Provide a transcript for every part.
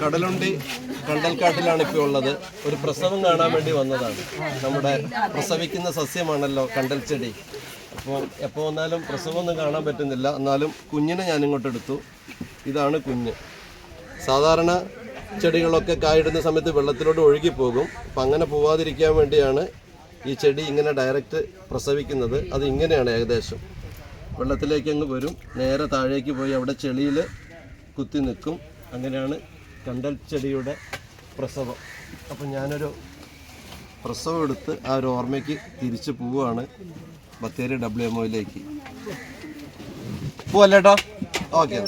കടലുണ്ടി കണ്ടൽക്കാട്ടിലാണ് ഇപ്പോൾ ഉള്ളത്. ഒരു പ്രസവം കാണാൻ വേണ്ടി വന്നതാണ്. നമ്മുടെ പ്രസവിക്കുന്ന സസ്യമാണല്ലോ കണ്ടൽ ചെടി. അപ്പോൾ എപ്പോൾ വന്നാലും പ്രസവമൊന്നും കാണാൻ പറ്റുന്നില്ല. എന്നാലും കുഞ്ഞിനെ ഞാൻ ഇങ്ങോട്ട് എടുത്തു. ഇതാണ് കുഞ്ഞ്. സാധാരണ ചെടികളൊക്കെ കായിടുന്ന സമയത്ത് വെള്ളത്തിലോട്ട് ഒഴുകി പോകും അപ്പം അങ്ങനെ പോവാതിരിക്കാൻ വേണ്ടിയാണ് ഈ ചെടി ഇങ്ങനെ ഡയറക്റ്റ് പ്രസവിക്കുന്നത്. അത് ഇങ്ങനെയാണ് ഏകദേശം. വെള്ളത്തിലേക്ക് അങ്ങ് വരും. നേരെ താഴേക്ക് പോയി അവിടെ ചെളിയിൽ കുത്തി നിൽക്കും. അങ്ങനെയാണ് കണ്ടൽ ചെടിയുടെ പ്രസവം. അപ്പം ഞാനൊരു പ്രസവം എടുത്ത് ആ ഒരു ഓർമ്മയ്ക്ക് തിരിച്ച് പോവുകയാണ് ബത്തേരി ഡബ്ല്യു എം ഒയിലേക്ക് പോവല്ലേട്ടോ ഓക്കെ.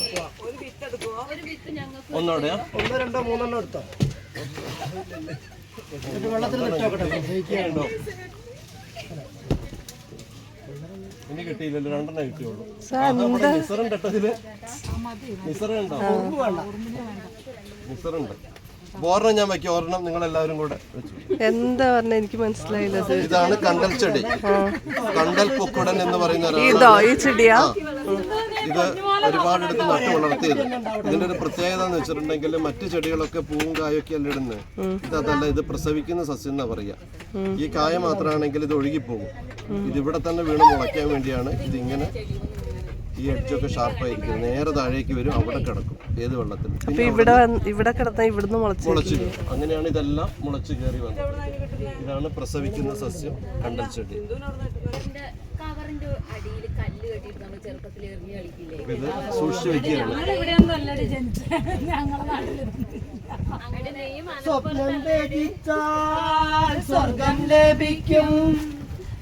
ഒന്നോടെയാ? ഒന്നോ രണ്ടോ മൂന്നെണ്ണം എടുത്തോ. വെള്ളത്തിൽ? ഇനി കിട്ടിയില്ലല്ലോ രണ്ടെണ്ണം കിട്ടിയുള്ളൂ. നിസറുണ്ട് കേട്ടോ ഇതിൽ നിസറുണ്ടോ നിസറുണ്ട് ഒരെണ്ണം ഞാൻ വെക്കും ഒരെണ്ണം നിങ്ങൾ എല്ലാവരും കൂടെ എന്താ പറഞ്ഞ എനിക്ക് മനസ്സിലായില്ല ഇത് ഇതാണ് കണ്ടൽ ചെടി. കണ്ടൽ പൊക്കുടൻ എന്ന് പറയുന്ന ഇതോ ഈ ചെടിയാ? ഇത് ഒരുപാട് എടുത്ത് നട്ടു വളർത്തിയത് ഇതിന്റെ ഒരു പ്രത്യേകത എന്ന് വെച്ചിട്ടുണ്ടെങ്കിൽ മറ്റു ചെടികളൊക്കെ പൂവും കായൊക്കെ അല്ല ഇടുന്നത് ഇത് അതല്ല ഇത് പ്രസവിക്കുന്ന സസ്യം എന്നാ പറയാ. ഈ കായ മാത്രമാണെങ്കിൽ ഇത് ഒഴുകിപ്പോകും. ഇത് ഇവിടെ തന്നെ വീണ് മുളയ്ക്കാൻ വേണ്ടിയാണ് ഇതിങ്ങനെ ഈ എഡ്ജൊക്കെ ഷാർപ്പായിരിക്കും നേരെ താഴേക്ക് വരും അവിടെ കിടക്കും ഏത് വെള്ളത്തിൽ ഇവിടെ ഇവിടുന്ന് മുളച്ചു മുളച്ചു അങ്ങനെയാണ് ഇതെല്ലാം മുളച്ചു കയറി വന്നത്. ഇതാണ് പ്രസവിക്കുന്ന സസ്യം കണ്ടൽ ചെടി. അടിയിൽ കല്ല് നമ്മൾ ചെറുപ്പത്തിൽ എറിഞ്ഞ് കളിക്കില്ലേ? ഇത് സൂക്ഷിച്ചു വെക്കുകയാണ്. അങ്ങനെ നെയ്യും സ്വപ്നം സ്വർഗം ലഭിക്കും.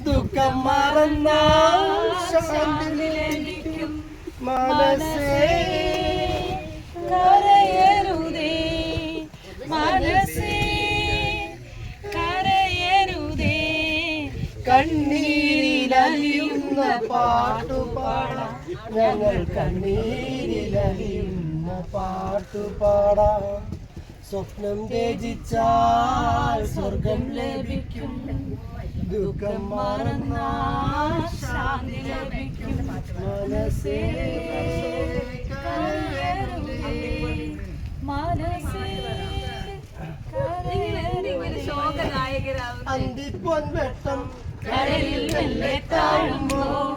ദുഃഖം മറന്ന ശാന്തി ലഭിക്കും. മനസ്സേ കരയരുതേ. മനസ്സേ കരയരുതേ. കണ്ണീരിലലിയുന്ന പാട്ടുപാടാം. ഞങ്ങൾ കണ്ണീരിലലിയുന്ന പാട്ടുപാടാം. സ്വപ്നം രചിച്ചാൽ സ്വർഗം ലഭിക്കും. ദുഃഖം മറന്നാൽ ശാന്തി ലഭിക്കും. മനസ്സേ മനസ്സേ കരയരുതേ ശോകനായകരാകും അന്തിപ്പൊൻ വെട്ടം കടലിൽ മെല്ലെ താഴുമ്പോൾ